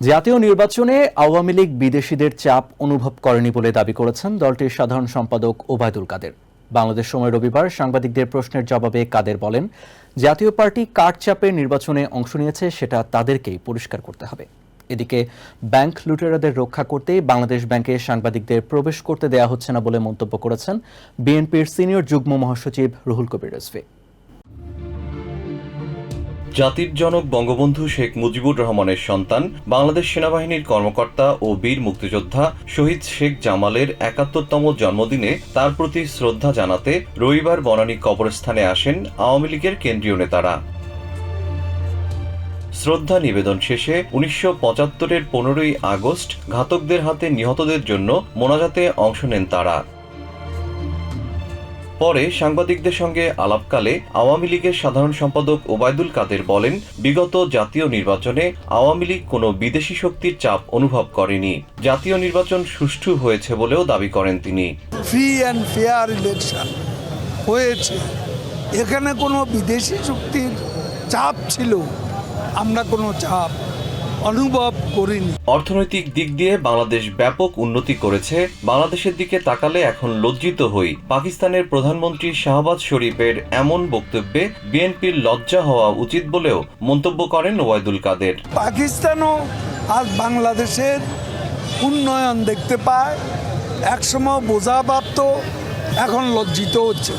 জাতীয় নির্বাচনে আওয়ামী লীগ বিদেশিদের চাপ অনুভব করেনি বলে দাবি করেছেন দলটির সাধারণ সম্পাদক ওবায়দুল কাদের। বাংলাদেশ সময় রবিবার সাংবাদিকদের প্রশ্নের জবাবে কাদের বলেন, জাতীয় পার্টি কার চাপে নির্বাচনে অংশ নিয়েছে সেটা তাদেরকেই পরিষ্কার করতে হবে। এদিকে ব্যাংক লুটেরাদের রক্ষা করতে বাংলাদেশ ব্যাংকে সাংবাদিকদের প্রবেশ করতে দেয়া হচ্ছে না বলে মন্তব্য করেছেন বিএনপির সিনিয়র যুগ্ম মহাসচিব রুহুল কবির রিজভী। জাতির জনক বঙ্গবন্ধু শেখ মুজিবুর রহমানের সন্তান, বাংলাদেশ সেনাবাহিনীর কর্মকর্তা ও বীর মুক্তিযোদ্ধা শহীদ শেখ জামালের একাত্তরতম জন্মদিনে তার প্রতি শ্রদ্ধা জানাতে রবিবার বনানী কবরস্থানে আসেন আওয়ামী লীগের কেন্দ্রীয় নেতারা। শ্রদ্ধা নিবেদন শেষে উনিশশো পঁচাত্তরের পনেরোই আগস্ট ঘাতকদের হাতে নিহতদের জন্য মোনাজাতে অংশ নেন তারা। পরে সাংবাদিকদের সঙ্গে আলাপকালে আওয়ামী লীগের সাধারণ সম্পাদক ওবায়দুল কাদের বলেন, বিগত জাতীয় নির্বাচনে আওয়ামী লীগ কোনো বিদেশি শক্তির চাপ অনুভব করেনি। জাতীয় নির্বাচন সুষ্ঠু হয়েছে বলেও দাবি করেন তিনি। ফ্রি অ্যান্ড ফেয়ার ইলেকশন হয়েছে। এখানে কোনো বিদেশি শক্তির চাপ ছিল। আমরা কোনো চাপ অনুভব করিনি। অর্থনৈতিক দিক দিয়ে বাংলাদেশ ব্যাপক উন্নতি করেছে। বাংলাদেশের দিকে তাকালে এখন লজ্জিত হই। পাকিস্তানের প্রধানমন্ত্রী শাহবাজ শরীফের এমন বক্তব্যে বিএনপির লজ্জা হওয়া উচিত বলেও মন্তব্য করেন ওবায়দুল কাদের। পাকিস্তানও আজ বাংলাদেশের উন্নয়ন দেখতে পায়। একসময় বোঝা ভাবত এখন লজ্জিত হচ্ছে।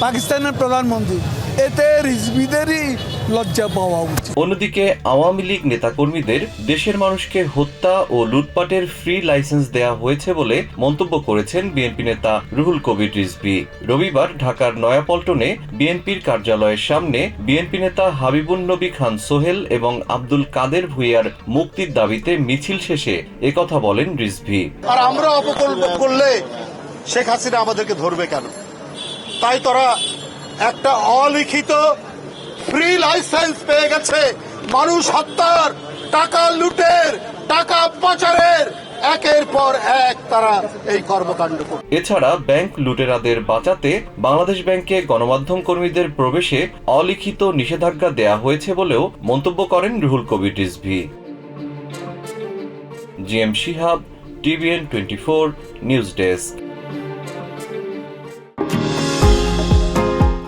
পাকিস্তানের প্রধানমন্ত্রী এতে রিজবিদেরই লজ্জা পাওয়া উচিত। অন্যদিকে আওয়ামী লীগ নেতাকর্মীদের দেশের মানুষকে হত্যা ও লুটপাটের ফ্রি লাইসেন্স দেয়া হয়েছে বলে মন্তব্য করেছেন বিএনপি নেতা রুহুল কবির রিজভী রবিবার ঢাকার নয়াপল্টনে বিএনপির কার্যালয়ের সামনে বিএনপি নেতা হাবিবুন নবী খান সোহেল এবং আব্দুল কাদের ভুইয়ার মুক্তির দাবিতে মিছিল শেষে একথা বলেন রিজভী আর আমরা অপকল্প করলে শেখ হাসিনা আমাদেরকে ধরবে কেন? তাই তোরা একটা অলিখিত ফ্রি লাইসেন্স পেয়ে গেছে। মানুষ হত্যার, টাকা লুটের, টাকা পাচারের, একের পর এক তারা এই কর্মকাণ্ড এছাড়া ব্যাংক লুটেরাদের বাঁচাতে বাংলাদেশ ব্যাংকে গণমাধ্যম কর্মীদের প্রবেশে অলিখিত নিষেধাজ্ঞা দেয়া হয়েছে বলেও মন্তব্য করেন Ruhul Kabir Rizvi. G M Shihab, TVN twenty four, news desk.